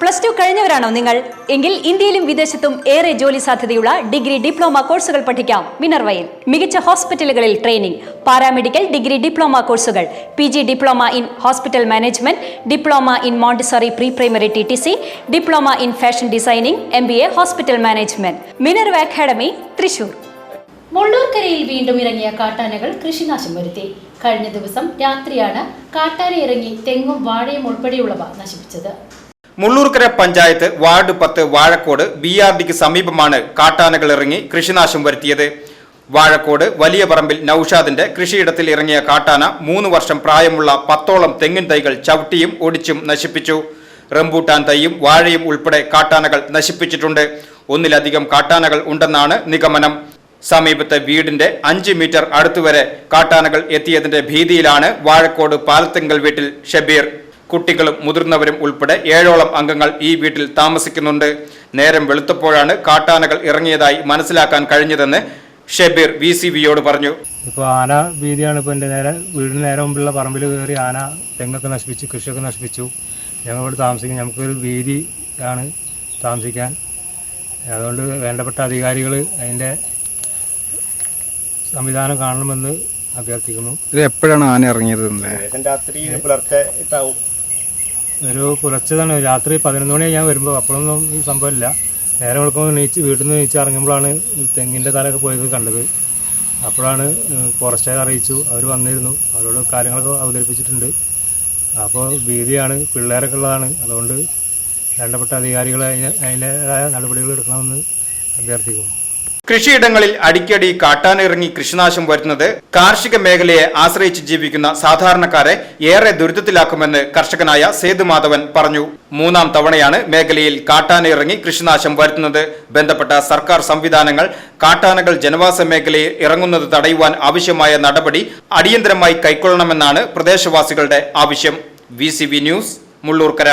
Plus two കഴിഞ്ഞവരാണോ നിങ്ങൾ? എങ്കിൽ ഇന്ത്യയിലും വിദേശത്തും ഏറെ ജോലി സാധ്യതയുള്ള ഡിഗ്രി ഡിപ്ലോമ കോഴ്സുകൾ പഠിക്കാം. മിനർവയിൽ മികച്ച ഹോസ്പിറ്റലുകളിൽ ട്രെയിനിംഗ് പാരാമെഡിക്കൽ ഡിഗ്രി ഡിപ്ലോമ കോഴ്സുകൾ P G diploma in hospital management diploma in Montessori pre primary T T C diploma in fashion designing M B A hospital management. Minerva academy Thrissur. മുള്ളൂർക്കരയിൽ വീണ്ടും ഇറങ്ങിയ കാട്ടാനകൾ കൃഷിനാശം വരുത്തി. കഴിഞ്ഞ ദിവസം രാത്രിയാണ് കാട്ടാന ഇറങ്ങി തെങ്ങും വാഴയും ഉൾപ്പെടെയുള്ളവ നശിപ്പിച്ചത്. മുള്ളൂർക്കര പഞ്ചായത്ത് വാർഡ് പത്ത് വാഴക്കോട് ബി ആർ ഡിക്ക് സമീപമാണ് കാട്ടാനകൾ ഇറങ്ങി കൃഷിനാശം വരുത്തിയത്. വാഴക്കോട് വലിയ പറമ്പിൽ നൌഷാദിന്റെ കൃഷിയിടത്തിൽ ഇറങ്ങിയ കാട്ടാന മൂന്ന് വർഷം പ്രായമുള്ള പത്തോളം തെങ്ങിൻ തൈകൾ ചവിട്ടിയും ഒടിച്ചും നശിപ്പിച്ചു. റംബൂട്ടാൻ തൈയും വാഴയും ഉൾപ്പെടെ കാട്ടാനകൾ നശിപ്പിച്ചിട്ടുണ്ട്. ഒന്നിലധികം കാട്ടാനകൾ ഉണ്ടെന്നാണ് നിഗമനം. സമീപത്തെ വീടിന്റെ അഞ്ച് മീറ്റർ അടുത്തുവരെ കാട്ടാനകൾ എത്തിയതിന്റെ ഭീതിയിലാണ് വാഴക്കോട് പാലത്തിങ്കൽ വീട്ടിൽ ഷബീർ. കുട്ടികളും മുതിർന്നവരും ഉൾപ്പെടെ ഏഴോളം അംഗങ്ങൾ ഈ വീട്ടിൽ താമസിക്കുന്നുണ്ട്. നേരം വെളുത്തപ്പോഴാണ് കാട്ടാനകൾ ഇറങ്ങിയതായി മനസ്സിലാക്കാൻ കഴിഞ്ഞതെന്ന് ഷെബീർ വി സി വിയോട് പറഞ്ഞു. ഇപ്പോൾ ആന ഭീതിയാണ് ഇപ്പോൾ എന്റെ നേരെ വീടിന് നേരെ മുമ്പുള്ള പറമ്പിൽ കയറി ആന തെങ്ങൊക്കെ നശിപ്പിച്ചു കൃഷിയൊക്കെ നശിപ്പിച്ചു. ഞങ്ങൾ ഇവിടെ താമസിക്കും നമുക്കൊരു ഭീതി ആണ് താമസിക്കാൻ. അതുകൊണ്ട് വേണ്ടപ്പെട്ട അധികാരികൾ അതിന്റെ സംവിധാനം കാണണമെന്ന് അഭ്യർത്ഥിക്കുന്നു. ഇത് എപ്പോഴാണ് ആന ഇറങ്ങിയത് രാത്രി പുലർച്ചെ ഇട്ടാവും ഒരു പുലർച്ചെതാണ്. രാത്രി പതിനൊന്ന് മണി ഞാൻ വരുമ്പോൾ അപ്പോഴൊന്നും ഈ സംഭവമില്ല. നേരെ വിളിക്കുമ്പോൾ നീച്ച് വീട്ടിൽ നിന്ന് നീച്ച് ഇറങ്ങുമ്പോഴാണ് തെങ്ങിന്റെ തലയൊക്കെ പോയത് കണ്ടത്. അപ്പോഴാണ് ഫോറസ്റ്റുകാർ അറിയിച്ചു. അവർ വന്നിരുന്നു. അവരോട് കാര്യങ്ങളൊക്കെ അവതരിപ്പിച്ചിട്ടുണ്ട്. അപ്പോൾ ഭീതിയാണ്. പിള്ളേരൊക്കെ ഉള്ളതാണ്. അതുകൊണ്ട് വേണ്ടപ്പെട്ട അധികാരികൾ അതിന് അതിന്റെതായ നടപടികൾ എടുക്കണമെന്ന് അഭ്യർത്ഥിക്കുന്നു. കൃഷിയിടങ്ങളിൽ അടിക്കടി കാട്ടാനിറങ്ങി കൃഷിനാശം വരുന്നത് കാർഷിക മേഖലയെ ആശ്രയിച്ച് ജീവിക്കുന്ന സാധാരണക്കാരെ ഏറെ ദുരിതത്തിലാക്കുമെന്ന് കർഷകനായ സേതു മാധവൻ പറഞ്ഞു. മൂന്നാം തവണയാണ് മേഖലയിൽ കാട്ടാനിറങ്ങി കൃഷിനാശം വരുത്തുന്നത്. ബന്ധപ്പെട്ട സർക്കാർ സംവിധാനങ്ങൾ കാട്ടാനകൾ ജനവാസ മേഖലയിൽ ഇറങ്ങുന്നത് തടയുവാൻ ആവശ്യമായ നടപടി അടിയന്തരമായി കൈക്കൊള്ളണമെന്നാണ് പ്രദേശവാസികളുടെ ആവശ്യം. V news Mullurkara.